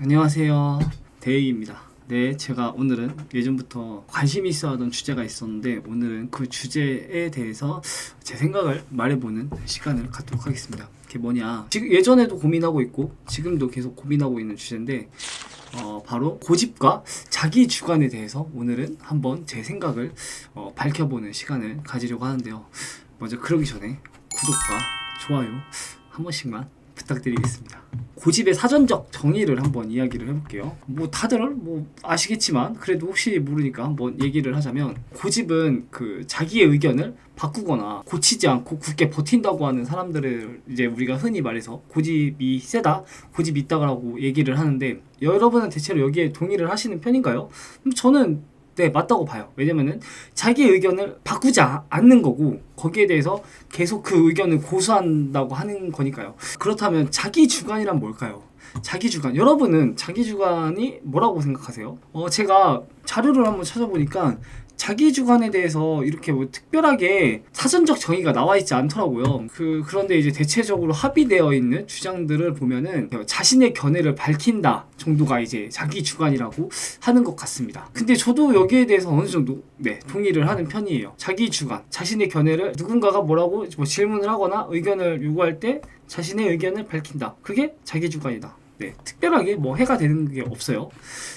안녕하세요. 데이입니다. 네, 제가 오늘은 예전부터 관심이 있어 하던 주제가 있었는데 오늘은 그 주제에 대해서 제 생각을 말해보는 시간을 갖도록 하겠습니다. 그게 뭐냐. 지금 예전에도 고민하고 있고 지금도 계속 고민하고 있는 주제인데 어, 바로 고집과 자기 주관에 대해서 오늘은 한번 제 생각을 어, 밝혀보는 시간을 가지려고 하는데요. 먼저 그러기 전에 구독과 좋아요 한 번씩만 부탁드리겠습니다. 고집의 사전적 정의를 한번 이야기를 해볼게요. 뭐 다들 뭐 아시겠지만 그래도 혹시 모르니까 한번 얘기를 하자면 고집은 그 자기의 의견을 바꾸거나 고치지 않고 굳게 버틴다고 하는 사람들을 이제 우리가 흔히 말해서 고집이 세다, 고집이 있다고 얘기를 하는데 여러분은 대체로 여기에 동의를 하시는 편인가요? 음, 저는 네 맞다고 봐요. 왜냐면은 자기의 의견을 바꾸지 아- 않는 거고 거기에 대해서 계속 그 의견을 고수한다고 하는 거니까요. 그렇다면 자기 주관이란 뭘까요? 자기 주관. 여러분은 자기 주관이 뭐라고 생각하세요? 어 제가 자료를 한번 찾아보니까 자기 주관에 대해서 이렇게 뭐 특별하게 사전적 정의가 나와 있지 않더라고요. 그 그런데 이제 대체적으로 합의되어 있는 주장들을 보면은 자신의 견해를 밝힌다 정도가 이제 자기 주관이라고 하는 것 같습니다. 근데 저도 여기에 대해서 어느 정도 네 동의를 하는 편이에요. 자기 주관, 자신의 견해를 누군가가 뭐라고 뭐 질문을 하거나 의견을 요구할 때 자신의 의견을 밝힌다. 그게 자기 주관이다. 네, 특별하게 뭐 해가 되는 게 없어요.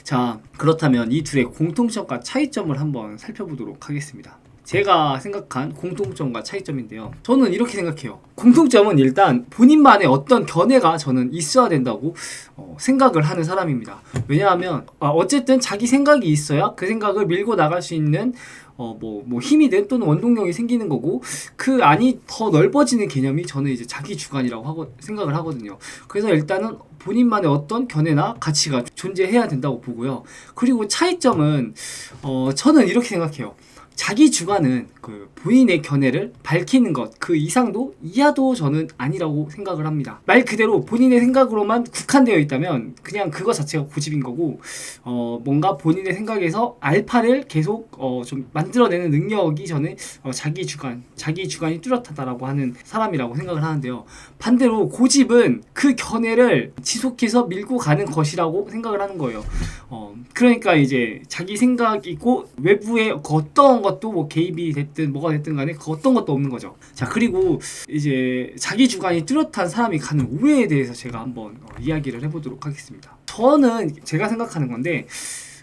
자, 그렇다면 이 둘의 공통점과 차이점을 한번 살펴보도록 하겠습니다. 제가 생각한 공통점과 차이점인데요. 저는 이렇게 생각해요. 공통점은 일단 본인만의 어떤 견해가 저는 있어야 된다고 어, 생각을 하는 사람입니다. 왜냐하면 아, 어쨌든 자기 생각이 있어야 그 생각을 밀고 나갈 수 있는 어, 뭐, 뭐 힘이든 또는 원동력이 생기는 거고 그 안이 더 넓어지는 개념이 저는 이제 자기 주관이라고 하고 생각을 하거든요. 그래서 일단은 본인만의 어떤 견해나 가치가 존재해야 된다고 보고요. 그리고 차이점은 어, 저는 이렇게 생각해요. 자기 주관은 그 본인의 견해를 밝히는 것 그 이상도 이하도 저는 아니라고 생각을 합니다. 말 그대로 본인의 생각으로만 국한되어 있다면 그냥 그거 자체가 고집인 거고 어 뭔가 본인의 생각에서 알파를 계속 어 좀 만들어내는 능력이 저는 어 자기 주관, 자기 주관이 뚜렷하다라고 하는 사람이라고 생각을 하는데요. 반대로 고집은 그 견해를 지속해서 밀고 가는 것이라고 생각을 하는 거예요. 어 그러니까 이제 자기 생각이고 외부의 그 어떤 것도 뭐 개입이 됐든 뭐가 됐든 간에 그 어떤 것도 없는 거죠. 자 그리고 이제 자기 주관이 뚜렷한 사람이 가는 오해에 대해서 제가 한번 어, 이야기를 해보도록 하겠습니다. 저는 제가 생각하는 건데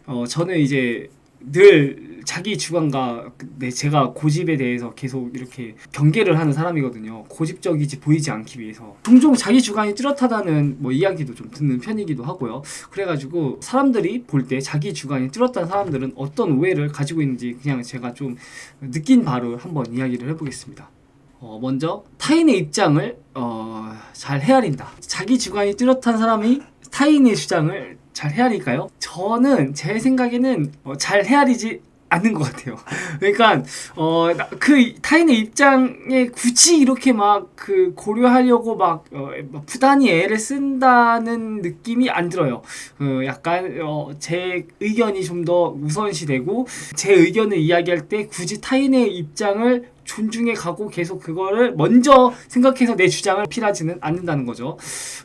어 저는 이제 늘 자기 주관과 네, 제가 고집에 대해서 계속 이렇게 경계를 하는 사람이거든요. 고집적이지 보이지 않기 위해서. 종종 자기 주관이 뚜렷하다는 뭐 이야기도 좀 듣는 편이기도 하고요. 그래가지고 사람들이 볼 때 자기 주관이 뚜렷한 사람들은 어떤 오해를 가지고 있는지 그냥 제가 좀 느낀 바로 한번 이야기를 해보겠습니다. 어, 먼저 타인의 입장을 어, 잘 헤아린다. 자기 주관이 뚜렷한 사람이 타인의 주장을 잘 헤아릴까요? 저는 제 생각에는 어, 잘 헤아리지 않는 것 같아요. 그러니까 어 그 타인의 입장에 굳이 이렇게 막 그 고려하려고 막, 어, 막 부단히 애를 쓴다는 느낌이 안 들어요. 어, 약간 어, 제 의견이 좀 더 우선시되고 제 의견을 이야기할 때 굳이 타인의 입장을 존중해 가고 계속 그거를 먼저 생각해서 내 주장을 필하지는 않는다는 거죠.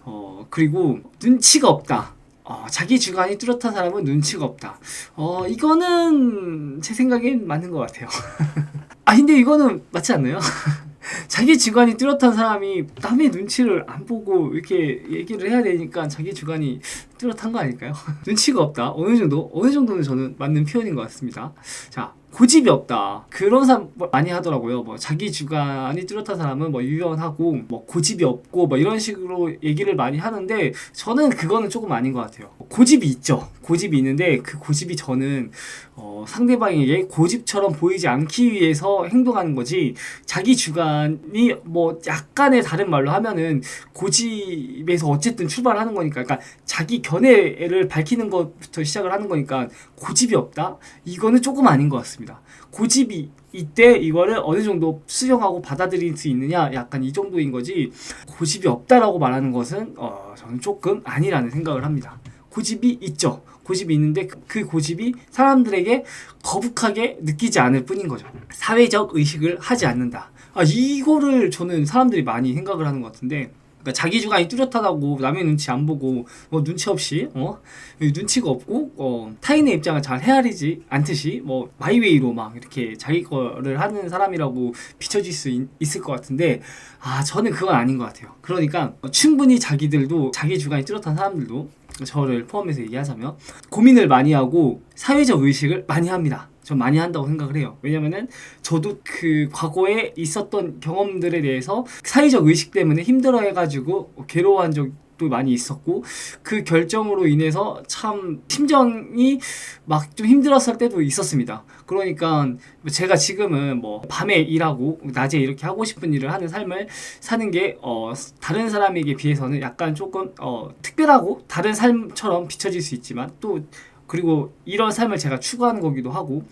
어, 그리고 눈치가 없다. 어, 자기 주관이 뚜렷한 사람은 눈치가 없다. 어, 이거는 제 생각엔 맞는 것 같아요. 아, 근데 이거는 맞지 않나요? 자기 주관이 뚜렷한 사람이 남의 눈치를 안 보고 이렇게 얘기를 해야 되니까 자기 주관이 뚜렷한 거 아닐까요? 눈치가 없다. 어느 정도, 어느 정도는 저는 맞는 표현인 것 같습니다. 자, 고집이 없다. 그런 사람 뭐 많이 하더라고요. 뭐 자기 주관이 뚜렷한 사람은 뭐 유연하고 뭐 고집이 없고 뭐 이런 식으로 얘기를 많이 하는데 저는 그거는 조금 아닌 것 같아요. 고집이 있죠. 고집이 있는데 그 고집이 저는 어, 상대방에게 고집처럼 보이지 않기 위해서 행동하는 거지 자기 주관이 뭐 약간의 다른 말로 하면은 고집에서 어쨌든 출발하는 거니까 그러니까 자기 견해를 밝히는 것부터 시작을 하는 거니까 고집이 없다? 이거는 조금 아닌 것 같습니다. 고집이 이때 이거를 어느 정도 수용하고 받아들일 수 있느냐? 약간 이 정도인 거지. 고집이 없다라고 말하는 것은 어, 저는 조금 아니라는 생각을 합니다. 고집이 있죠. 고집이 있는데 그- 그 고집이 사람들에게 거북하게 느끼지 않을 뿐인 거죠. 사회적 의식을 하지 않는다. 아 이거를 저는 사람들이 많이 생각을 하는 것 같은데 그러니까 자기 주관이 뚜렷하다고 남의 눈치 안 보고 뭐 눈치 없이 어 눈치가 없고 어 타인의 입장을 잘 헤아리지 않듯이 뭐 마이웨이로 막 이렇게 자기 거를 하는 사람이라고 비춰질 수 있, 있을 것 같은데 아 저는 그건 아닌 것 같아요. 그러니까 충분히 자기들도 자기 주관이 뚜렷한 사람들도 저를 포함해서 얘기하자면 고민을 많이 하고 사회적 의식을 많이 합니다. 전 많이 한다고 생각을 해요. 왜냐면은 저도 그 과거에 있었던 경험들에 대해서 사회적 의식 때문에 힘들어 해가지고 괴로워한 적도 많이 있었고 그 결정으로 인해서 참 심정이 막 좀 힘들었을 때도 있었습니다. 그러니까 제가 지금은 뭐 밤에 일하고 낮에 이렇게 하고 싶은 일을 하는 삶을 사는 게 어, 다른 사람에게 비해서는 약간 조금 어, 특별하고 다른 삶처럼 비춰질 수 있지만 또 그리고 이런 삶을 제가 추구하는 거기도 하고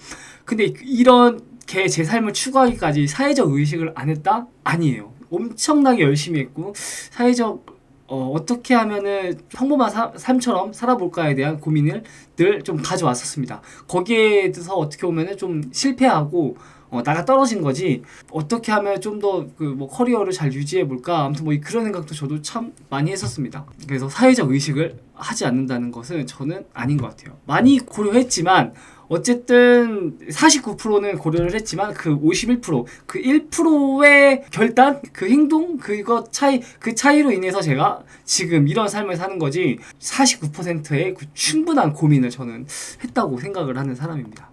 근데 이렇게 제 삶을 추구하기까지 사회적 의식을 안 했다? 아니에요. 엄청나게 열심히 했고 사회적 어, 어떻게 하면은 평범한 사- 삶처럼 살아볼까에 대한 고민을 늘 좀 가져왔었습니다. 거기에 대해서 어떻게 보면은 좀 실패하고 어, 나가 떨어진 거지 어떻게 하면 좀 더 그 뭐 커리어를 잘 유지해 볼까 아무튼 뭐 그런 생각도 저도 참 많이 했었습니다. 그래서 사회적 의식을 하지 않는다는 것은 저는 아닌 것 같아요. 많이 고려했지만 어쨌든 49%는 고려를 했지만 그 51%그 1%의 결단 그 행동 그거 차이 그 차이로 인해서 제가 지금 이런 삶을 사는 거지 49%의 그 충분한 고민을 저는 했다고 생각을 하는 사람입니다.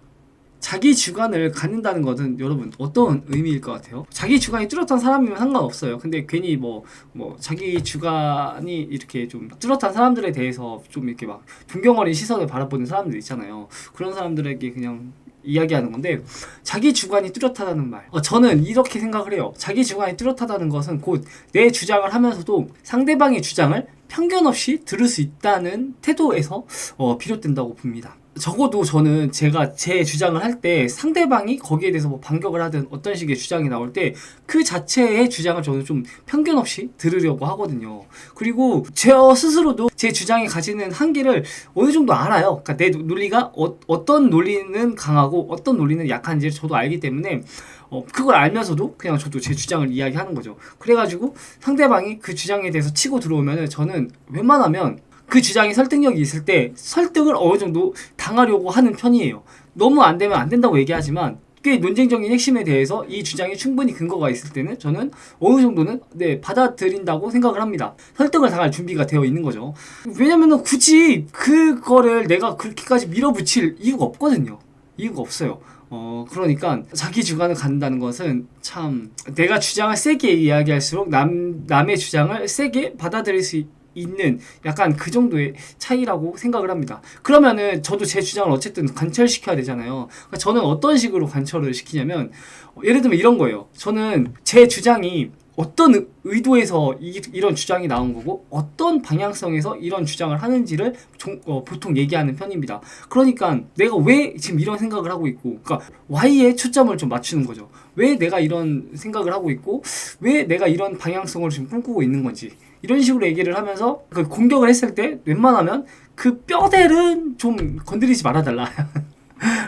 자기 주관을 갖는다는 것은 여러분 어떤 의미일 것 같아요? 자기 주관이 뚜렷한 사람이면 상관없어요. 근데 괜히 뭐, 뭐, 자기 주관이 이렇게 좀 뚜렷한 사람들에 대해서 좀 이렇게 막 존경 어린 시선을 바라보는 사람들 있잖아요. 그런 사람들에게 그냥 이야기하는 건데 자기 주관이 뚜렷하다는 말. 어, 저는 이렇게 생각을 해요. 자기 주관이 뚜렷하다는 것은 곧 내 주장을 하면서도 상대방의 주장을 편견 없이 들을 수 있다는 태도에서 어, 비롯된다고 봅니다. 적어도 저는 제가 제 주장을 할 때 상대방이 거기에 대해서 뭐 반격을 하든 어떤 식의 주장이 나올 때 그 자체의 주장을 저는 좀 편견 없이 들으려고 하거든요. 그리고 저 스스로도 제 주장이 가지는 한계를 어느 정도 알아요. 그러니까 내 논리가 어, 어떤 논리는 강하고 어떤 논리는 약한지를 저도 알기 때문에 어, 그걸 알면서도 그냥 저도 제 주장을 이야기하는 거죠. 그래가지고 상대방이 그 주장에 대해서 치고 들어오면은 저는 웬만하면 그 주장이 설득력이 있을 때 설득을 어느 정도 당하려고 하는 편이에요. 너무 안 되면 안 된다고 얘기하지만 꽤 논쟁적인 핵심에 대해서 이 주장이 충분히 근거가 있을 때는 저는 어느 정도는 네 받아들인다고 생각을 합니다. 설득을 당할 준비가 되어 있는 거죠. 왜냐면은 굳이 그거를 내가 그렇게까지 밀어붙일 이유가 없거든요. 이유가 없어요. 어 그러니까 자기 주관을 갖는다는 것은 참 내가 주장을 세게 이야기할수록 남 남의 주장을 세게 받아들일 수 있, 있는 약간 그 정도의 차이라고 생각을 합니다. 그러면은 저도 제 주장을 어쨌든 관철시켜야 되잖아요. 그러니까 저는 어떤 식으로 관철을 시키냐면 어, 예를 들면 이런 거예요. 저는 제 주장이 어떤 의- 의도에서 이, 이런 주장이 나온 거고 어떤 방향성에서 이런 주장을 하는지를 종- 어, 보통 얘기하는 편입니다. 그러니까 내가 왜 지금 이런 생각을 하고 있고 그러니까 Y에 초점을 좀 맞추는 거죠. 왜 내가 이런 생각을 하고 있고 왜 내가 이런 방향성을 지금 꿈꾸고 있는 건지 이런 식으로 얘기를 하면서 그 공격을 했을 때 웬만하면 그 뼈대는 좀 건드리지 말아달라.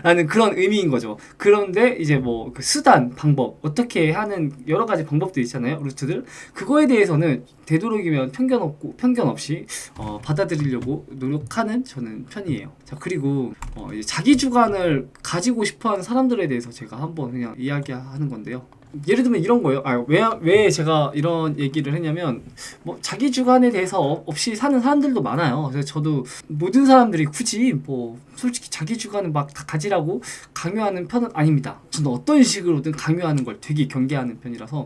라는 그런 의미인 거죠. 그런데 이제 뭐 그 수단, 방법, 어떻게 하는 여러 가지 방법들 있잖아요. 루트들. 그거에 대해서는 되도록이면 편견 없고 편견 없이 어, 받아들이려고 노력하는 저는 편이에요. 자 그리고 어, 자기 주관을 가지고 싶어 하는 사람들에 대해서 제가 한번 그냥 이야기하는 건데요. 예를 들면 이런 거예요. 아, 왜, 왜 제가 이런 얘기를 했냐면, 뭐, 자기 주관에 대해서 어- 없이 사는 사람들도 많아요. 그래서 저도 모든 사람들이 굳이 뭐, 솔직히 자기 주관을 막 다 가지라고 강요하는 편은 아닙니다. 저는 어떤 식으로든 강요하는 걸 되게 경계하는 편이라서,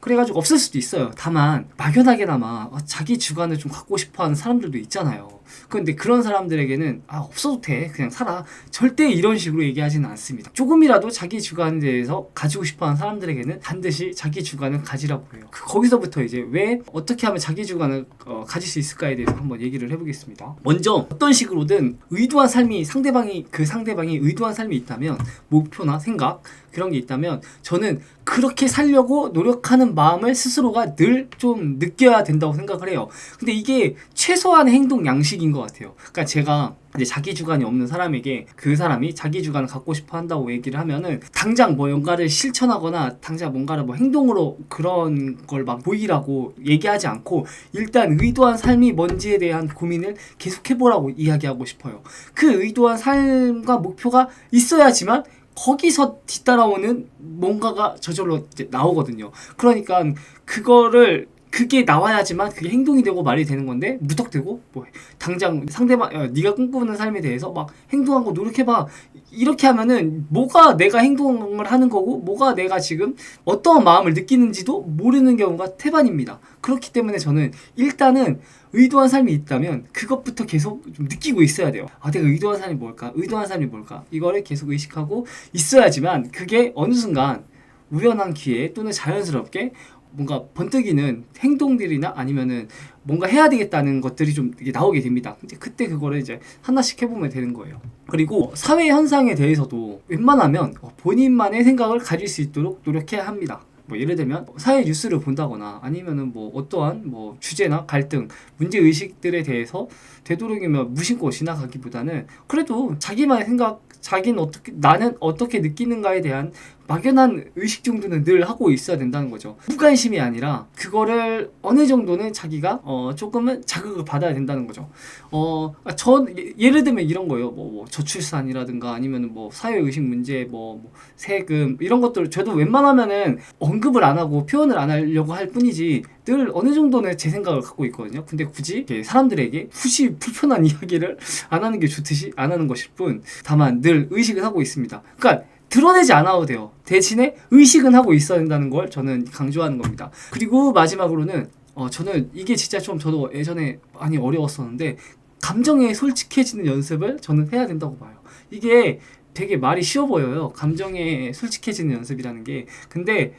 그래가지고 없을 수도 있어요. 다만, 막연하게나마 어, 자기 주관을 좀 갖고 싶어 하는 사람들도 있잖아요. 근데 그런 사람들에게는 아 없어도 돼. 그냥 살아. 절대 이런 식으로 얘기하지는 않습니다. 조금이라도 자기 주관에 대해서 가지고 싶어하는 사람들에게는 반드시 자기 주관을 가지라고 해요. 그- 거기서부터 이제 왜 어떻게 하면 자기 주관을 어, 가질 수 있을까에 대해서 한번 얘기를 해보겠습니다. 먼저 어떤 식으로든 의도한 삶이 상대방이 그 상대방이 의도한 삶이 있다면 목표나 생각 그런 게 있다면 저는 그렇게 살려고 노력하는 마음을 스스로가 늘 좀 느껴야 된다고 생각을 해요. 근데 이게 최소한의 행동 양식이 이득인 것 같아요. 그러니까 제가 이제 자기 주관이 없는 사람에게 그 사람이 자기 주관을 갖고 싶어 한다고 얘기를 하면은 당장 뭐 뭔가를 실천하거나 당장 뭔가를 뭐 행동으로 그런 걸 막 보이라고 얘기하지 않고 일단 의도한 삶이 뭔지에 대한 고민을 계속 해보라고 이야기하고 싶어요. 그 의도한 삶과 목표가 있어야지만 거기서 뒤따라오는 뭔가가 저절로 나오거든요. 그러니까 그거를 그게 나와야지만 그게 행동이 되고 말이 되는 건데 무턱대고 뭐 당장 상대방 야, 네가 꿈꾸는 삶에 대해서 막 행동하고 노력해봐 이렇게 하면은 뭐가 내가 행동을 하는 거고 뭐가 내가 지금 어떠한 마음을 느끼는지도 모르는 경우가 태반입니다. 그렇기 때문에 저는 일단은 의도한 삶이 있다면 그것부터 계속 좀 느끼고 있어야 돼요. 아, 내가 의도한 삶이 뭘까? 의도한 삶이 뭘까? 이거를 계속 의식하고 있어야지만 그게 어느 순간 우연한 기회 또는 자연스럽게 뭔가 번뜩이는 행동들이나 아니면은 뭔가 해야 되겠다는 것들이 좀 이게 나오게 됩니다. 근데 그때 그거를 이제 하나씩 해보면 되는 거예요. 그리고 사회 현상에 대해서도 웬만하면 본인만의 생각을 가질 수 있도록 노력해야 합니다. 뭐 예를 들면 사회 뉴스를 본다거나 아니면은 뭐 어떠한 뭐 주제나 갈등, 문제 의식들에 대해서 되도록이면 무심코 지나가기보다는 그래도 자기만의 생각, 자기는 어떻게 나는 어떻게 느끼는가에 대한 막연한 의식 정도는 늘 하고 있어야 된다는 거죠. 무관심이 아니라 그거를 어느 정도는 자기가 어 조금은 자극을 받아야 된다는 거죠. 어전 예를 들면 이런 거예요. 뭐, 뭐 저출산이라든가 아니면 뭐 사회 의식 문제, 뭐, 뭐 세금 이런 것들 저도 웬만하면은 언급을 안 하고 표현을 안 하려고 할 뿐이지 늘 어느 정도는 제 생각을 갖고 있거든요. 근데 굳이 사람들에게 굳이 불편한 이야기를 안 하는 게 좋듯이 안 하는 것일 뿐 다만 늘 의식을 하고 있습니다. 그러니까 드러내지 않아도 돼요. 대신에 의식은 하고 있어야 된다는 걸 저는 강조하는 겁니다. 그리고 마지막으로는 어, 저는 이게 진짜 좀 저도 예전에 많이 어려웠었는데 감정에 솔직해지는 연습을 저는 해야 된다고 봐요. 이게 되게 말이 쉬워 보여요. 감정에 솔직해지는 연습이라는 게. 근데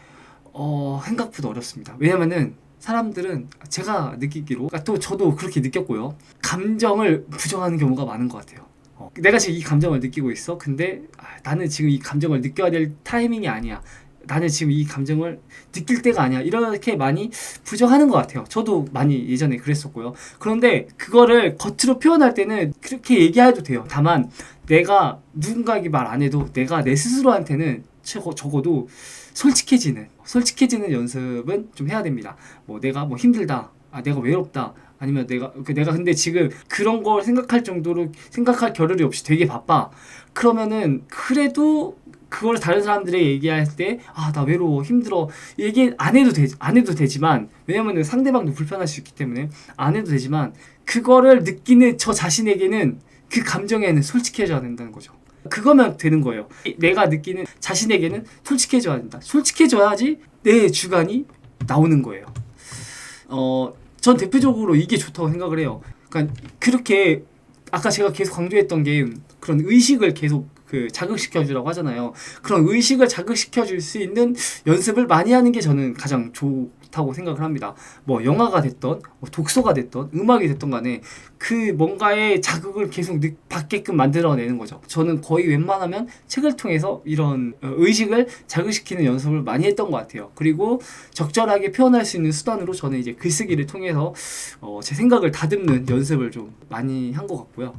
어, 생각보다 어렵습니다. 왜냐면은 사람들은 제가 느끼기로 그러니까 또 저도 그렇게 느꼈고요. 감정을 부정하는 경우가 많은 것 같아요. 어, 내가 지금 이 감정을 느끼고 있어. 근데 아, 나는 지금 이 감정을 느껴야 될 타이밍이 아니야. 나는 지금 이 감정을 느낄 때가 아니야. 이렇게 많이 부정하는 것 같아요. 저도 많이 예전에 그랬었고요. 그런데 그거를 겉으로 표현할 때는 그렇게 얘기해도 돼요. 다만 내가 누군가에게 말 안 해도 내가 내 스스로한테는 최고 적어도 솔직해지는 솔직해지는 연습은 좀 해야 됩니다. 뭐 내가 뭐 힘들다, 아 내가 외롭다, 아니면 내가 그 내가 근데 지금 그런 걸 생각할 정도로 생각할 겨를이 없이 되게 바빠. 그러면은 그래도 그걸 다른 사람들에게 얘기할 때 아 나 외로워 힘들어 얘기 안 해도 되안 해도 되지만 왜냐면은 상대방도 불편할 수 있기 때문에 안 해도 되지만 그거를 느끼는 저 자신에게는 그 감정에는 솔직해져야 된다는 거죠. 그거면 되는 거예요. 내가 느끼는 자신에게는 솔직해져야 된다. 솔직해져야지 내 주관이 나오는 거예요. 어, 전 대표적으로 이게 좋다고 생각을 해요. 그러니까 그렇게 아까 제가 계속 강조했던 게 그런 의식을 계속 그 자극시켜 주라고 하잖아요. 그런 의식을 자극시켜 줄 수 있는 연습을 많이 하는 게 저는 가장 좋다고 생각을 합니다. 뭐 영화가 됐던 뭐 독서가 됐던 음악이 됐던 간에 그 뭔가의 자극을 계속 느, 받게끔 만들어내는 거죠. 저는 거의 웬만하면 책을 통해서 이런 어, 의식을 자극시키는 연습을 많이 했던 것 같아요. 그리고 적절하게 표현할 수 있는 수단으로 저는 이제 글쓰기를 통해서 어, 제 생각을 다듬는 연습을 좀 많이 한 것 같고요.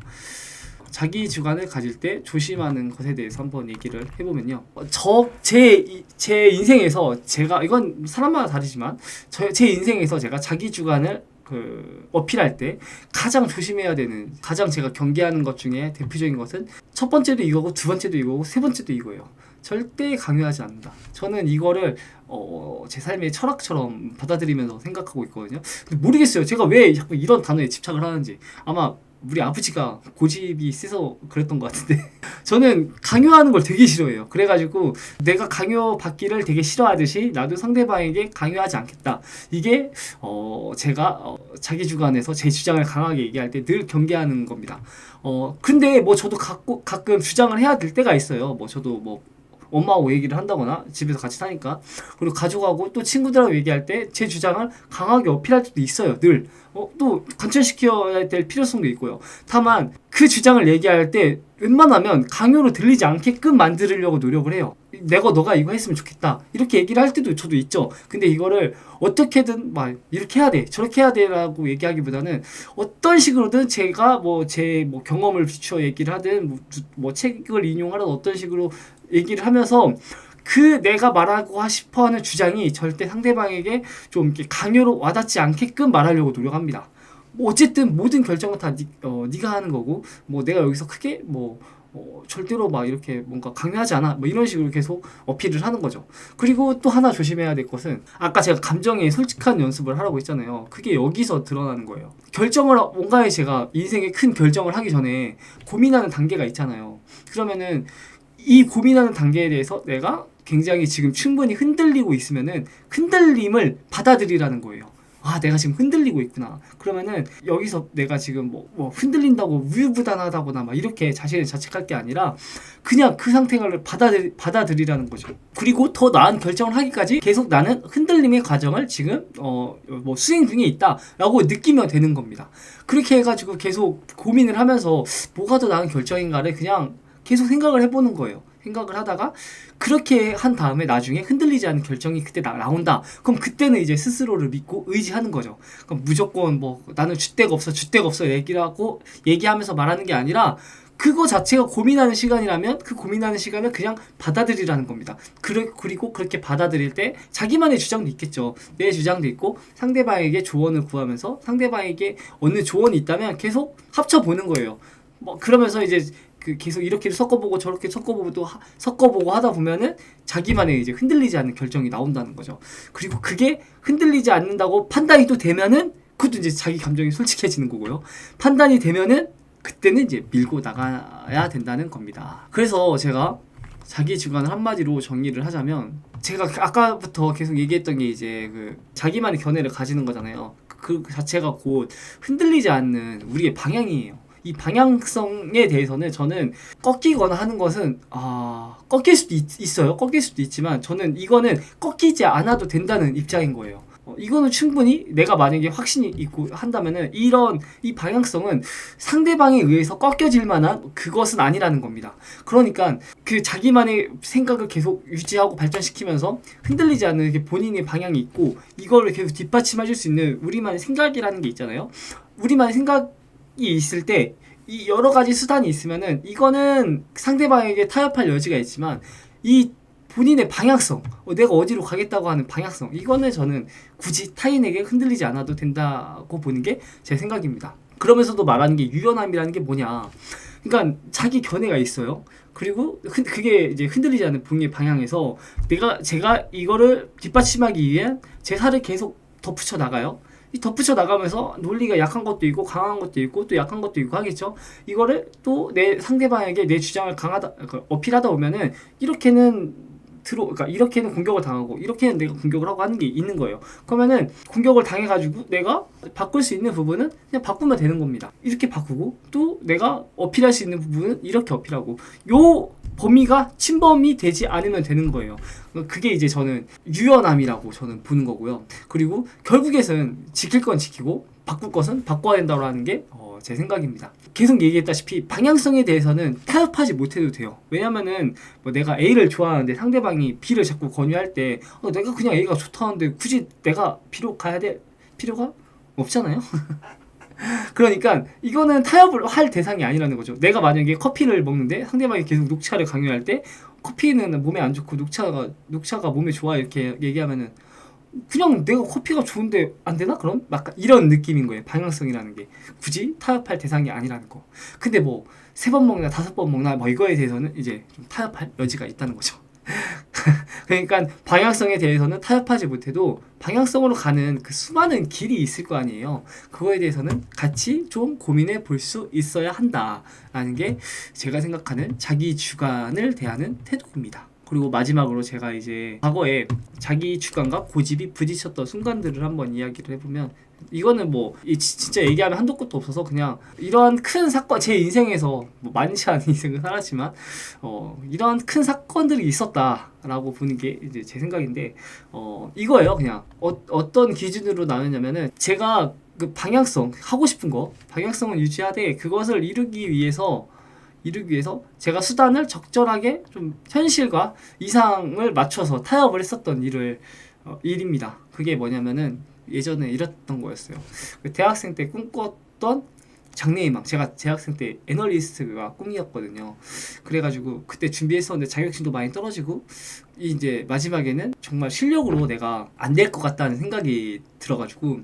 자기 주관을 가질 때 조심하는 것에 대해서 한번 얘기를 해보면요. 저제 제 인생에서 제가 이건 사람마다 다르지만 저, 제 인생에서 제가 자기 주관을 그 어필할 때 가장 조심해야 되는 가장 제가 경계하는 것 중에 대표적인 것은 첫 번째도 이거고 두 번째도 이거고 세 번째도 이거예요. 절대 강요하지 않는다. 저는 이거를 어, 제 삶의 철학처럼 받아들이면서 생각하고 있거든요. 모르겠어요. 제가 왜 자꾸 이런 단어에 집착을 하는지. 아마 우리 아버지가 고집이 세서 그랬던 것 같은데 저는 강요하는 걸 되게 싫어해요. 그래가지고 내가 강요 받기를 되게 싫어하듯이 나도 상대방에게 강요하지 않겠다. 이게 어 제가 어 자기 주관에서 제 주장을 강하게 얘기할 때 늘 경계하는 겁니다. 어 근데 뭐 저도 가끔 가끔 주장을 해야 될 때가 있어요. 뭐 저도 뭐 엄마하고 얘기를 한다거나 집에서 같이 사니까. 그리고 가족하고 또 친구들하고 얘기할 때 제 주장을 강하게 어필할 때도 있어요 늘. 어, 또 관철시켜야 될 필요성도 있고요. 다만 그 주장을 얘기할 때 웬만하면 강요로 들리지 않게끔 만들려고 노력을 해요. 내가 너가 이거 했으면 좋겠다. 이렇게 얘기를 할 때도 저도 있죠. 근데 이거를 어떻게든 막 이렇게 해야 돼 저렇게 해야 돼라고 얘기하기보다는 어떤 식으로든 제가 뭐 제뭐 경험을 비추어 얘기를 하든 뭐, 주- 뭐 책을 인용하든 어떤 식으로 얘기를 하면서 그 내가 말하고 싶어 하는 주장이 절대 상대방에게 좀 이렇게 강요로 와닿지 않게끔 말하려고 노력합니다. 뭐 어쨌든 모든 결정은 다 니, 어, 네가 하는 거고 뭐 내가 여기서 크게 뭐 어, 절대로 막 이렇게 뭔가 강요하지 않아 뭐 이런 식으로 계속 어필을 하는 거죠. 그리고 또 하나 조심해야 될 것은 아까 제가 감정에 솔직한 연습을 하라고 했잖아요. 그게 여기서 드러나는 거예요. 결정을 뭔가에 제가 인생에 큰 결정을 하기 전에 고민하는 단계가 있잖아요. 그러면은 이 고민하는 단계에 대해서 내가 굉장히 지금 충분히 흔들리고 있으면은 흔들림을 받아들이라는 거예요. 아, 내가 지금 흔들리고 있구나. 그러면은 여기서 내가 지금 뭐, 뭐 흔들린다고 우유부단하다거나 막 이렇게 자신을 자책할 게 아니라 그냥 그 상태를 받아들이, 받아들이라는 거죠. 그리고 더 나은 결정을 하기까지 계속 나는 흔들림의 과정을 지금 어, 뭐 수행 중에 있다라고 느끼면 되는 겁니다. 그렇게 해가지고 계속 고민을 하면서 뭐가 더 나은 결정인가를 그냥 계속 생각을 해보는 거예요. 생각을 하다가 그렇게 한 다음에 나중에 흔들리지 않은 결정이 그때 나, 나온다. 그럼 그때는 이제 스스로를 믿고 의지하는 거죠. 그럼 무조건 뭐 나는 줏대가 없어, 줏대가 없어 얘기를 하고 얘기하면서 말하는 게 아니라 그거 자체가 고민하는 시간이라면 그 고민하는 시간을 그냥 받아들이라는 겁니다. 그리고 그렇게 받아들일 때 자기만의 주장도 있겠죠. 내 주장도 있고 상대방에게 조언을 구하면서 상대방에게 어느 조언이 있다면 계속 합쳐보는 거예요. 뭐 그러면서 이제 그 계속 이렇게 섞어보고 저렇게 섞어보고 또 하- 섞어보고 하다 보면은 자기만의 이제 흔들리지 않는 결정이 나온다는 거죠. 그리고 그게 흔들리지 않는다고 판단이 또 되면은 그것도 이제 자기 감정이 솔직해지는 거고요. 판단이 되면은 그때는 이제 밀고 나가야 된다는 겁니다. 그래서 제가 자기 주관을 한마디로 정리를 하자면 제가 그 아까부터 계속 얘기했던 게 이제 그 자기만의 견해를 가지는 거잖아요. 그 자체가 곧 흔들리지 않는 우리의 방향이에요. 이 방향성에 대해서는 저는 꺾이거나 하는 것은 아 꺾일 수도 있, 어요 꺾일 수도 있지만 저는 이거는 꺾이지 않아도 된다는 입장인 거예요. 어, 이거는 충분히 내가 만약에 확신이 있고 한다면은 이런 이 방향성은 상대방에 의해서 꺾여질 만한 그것은 아니라는 겁니다. 그러니까 그 자기만의 생각을 계속 유지하고 발전시키면서 흔들리지 않는 본인의 방향이 있고 이거를 계속 뒷받침해줄 수 있는 우리만의 생각이라는 게 있잖아요. 우리만의 생각이 있을 때 이 여러 가지 수단이 있으면은 이거는 상대방에게 타협할 여지가 있지만 이 본인의 방향성, 어, 내가 어디로 가겠다고 하는 방향성, 이거는 저는 굳이 타인에게 흔들리지 않아도 된다고 보는 게 제 생각입니다. 그러면서도 말하는 게 유연함이라는 게 뭐냐. 그러니까 자기 견해가 있어요. 그리고 흔- 그게 이제 흔들리지 않는 본인의 방향에서 내가 제가 이거를 뒷받침하기 위해 제 살을 계속 덧붙여 나가요. 이 덧붙여 나가면서 논리가 약한 것도 있고 강한 것도 있고 또 약한 것도 있고 하겠죠. 이거를 또 내 상대방에게 내 주장을 강하다 그 어필하다 보면은 이렇게는 들어 그러니까 이렇게는 공격을 당하고 이렇게는 내가 공격을 하고 하는 게 있는 거예요. 그러면은 공격을 당해 가지고 내가 바꿀 수 있는 부분은 그냥 바꾸면 되는 겁니다. 이렇게 바꾸고 또 내가 어필할 수 있는 부분은 이렇게 어필하고 요 범위가 침범이 되지 않으면 되는 거예요. 그게 이제 저는 유연함이라고 저는 보는 거고요. 그리고 결국에는 지킬 건 지키고 바꿀 것은 바꿔야 된다라는 게 어, 제 생각입니다. 계속 얘기했다시피 방향성에 대해서는 타협하지 못해도 돼요. 왜냐면은 뭐 내가 A를 좋아하는데 상대방이 B를 자꾸 권유할 때 어, 내가 그냥 A가 좋다는데 굳이 내가 B로 가야 될 필요가 없잖아요. 그러니까 이거는 타협을 할 대상이 아니라는 거죠. 내가 만약에 커피를 먹는데 상대방이 계속 녹차를 강요할 때 커피는 몸에 안 좋고 녹차가 녹차가 몸에 좋아 이렇게 얘기하면은 그냥 내가 커피가 좋은데 안 되나 그럼 약간 이런 느낌인 거예요. 방향성이라는 게 굳이 타협할 대상이 아니라는 거. 근데 뭐 세 번 먹나 다섯 번 먹나 뭐 이거에 대해서는 이제 좀 타협할 여지가 있다는 거죠. 그러니까 방향성에 대해서는 타협하지 못해도 방향성으로 가는 그 수많은 길이 있을 거 아니에요. 그거에 대해서는 같이 좀 고민해 볼 수 있어야 한다라는 게 제가 생각하는 자기 주관을 대하는 태도입니다. 그리고 마지막으로 제가 이제 과거에 자기 주관과 고집이 부딪혔던 순간들을 한번 이야기를 해보면 이거는 뭐 진짜 얘기하면 한도 끝도 없어서 그냥 이러한 큰 사건 제 인생에서 뭐 많지 않은 인생을 살았지만 어 이러한 큰 사건들이 있었다라고 보는 게 이제 제 생각인데 어 이거예요 그냥 어, 어떤 기준으로 나누냐면은 제가 그 방향성 하고 싶은 거 방향성을 유지하되 그것을 이루기 위해서 이루기 위해서 제가 수단을 적절하게 좀 현실과 이상을 맞춰서 타협을 했었던 일을 어, 일입니다. 그게 뭐냐면은 예전에 이랬던 거였어요. 그 대학생 때 꿈꿨던 장래희망. 제가 대학생 때 애널리스트가 꿈이었거든요. 그래가지고 그때 준비했었는데 자격증도 많이 떨어지고 이제 마지막에는 정말 실력으로 내가 안 될 것 같다는 생각이 들어가지고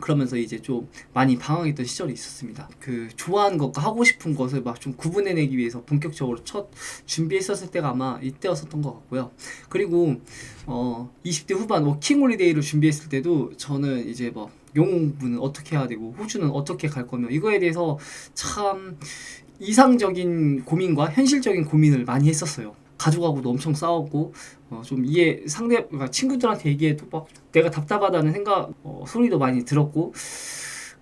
그러면서 이제 좀 많이 방황했던 시절이 있었습니다. 그 좋아하는 것과 하고 싶은 것을 막 좀 구분해내기 위해서 본격적으로 첫 준비했었을 때가 아마 이때였었던 것 같고요. 그리고 어 20대 후반 워킹 홀리데이를 준비했을 때도 저는 이제 뭐 영웅부는 어떻게 해야 되고 호주는 어떻게 갈 거며 이거에 대해서 참 이상적인 고민과 현실적인 고민을 많이 했었어요. 가족하고도 엄청 싸웠고 어, 좀 이해 상대 그러니까 친구들한테 얘기해도 막 내가 답답하다는 생각 어, 소리도 많이 들었고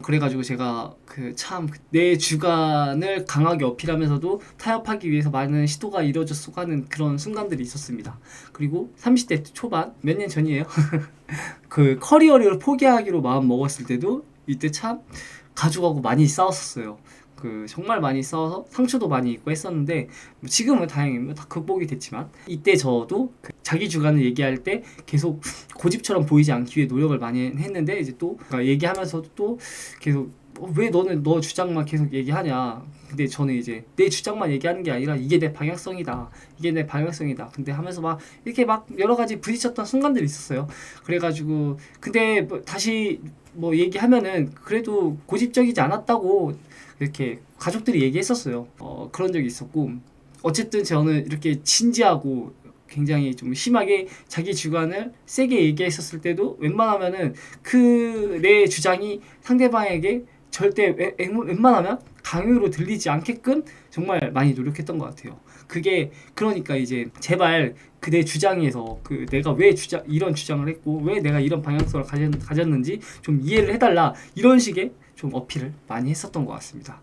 그래가지고 제가 그 참 내 주관을 강하게 어필하면서도 타협하기 위해서 많은 시도가 이루어졌고 하는 그런 순간들이 있었습니다. 그리고 30대 초반 몇 년 전이에요. 그 커리어를 포기하기로 마음 먹었을 때도 이때 참 가족하고 많이 싸웠었어요. 그 정말 많이 싸워서 상처도 많이 있고 했었는데 지금은 다행히 뭐다 극복이 됐지만 이때 저도 그 자기 주관을 얘기할 때 계속 고집처럼 보이지 않기 위해 노력을 많이 했는데 이제 또 그러니까 얘기하면서도 또 계속 어, 왜 너는 너 주장만 계속 얘기하냐. 근데 저는 이제 내 주장만 얘기하는 게 아니라 이게 내 방향성이다. 이게 내 방향성이다. 근데 하면서 막 이렇게 막 여러 가지 부딪혔던 순간들이 있었어요. 그래가지고 근데 뭐 다시 뭐 얘기하면은 그래도 고집적이지 않았다고 이렇게 가족들이 얘기했었어요. 어, 그런 적이 있었고 어쨌든 저는 이렇게 진지하고 굉장히 좀 심하게 자기 주관을 세게 얘기했었을 때도 웬만하면은 그 내 주장이 상대방에게 절대 웬만하면 강요로 들리지 않게끔 정말 많이 노력했던 것 같아요. 그게 그러니까 이제 제발 그내 주장에서 그 내가 왜 주장 이런 주장을 했고 왜 내가 이런 방향성을 가졌, 가졌는지 좀 이해를 해달라 이런 식의 좀 어필을 많이 했었던 것 같습니다.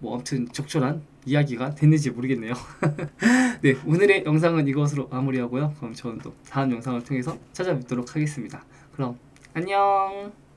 뭐 아무튼 적절한 이야기가 됐는지 모르겠네요. 네 오늘의 영상은 이것으로 마무리하고요. 그럼 저는 또 다음 영상을 통해서 찾아뵙도록 하겠습니다. 그럼 안녕.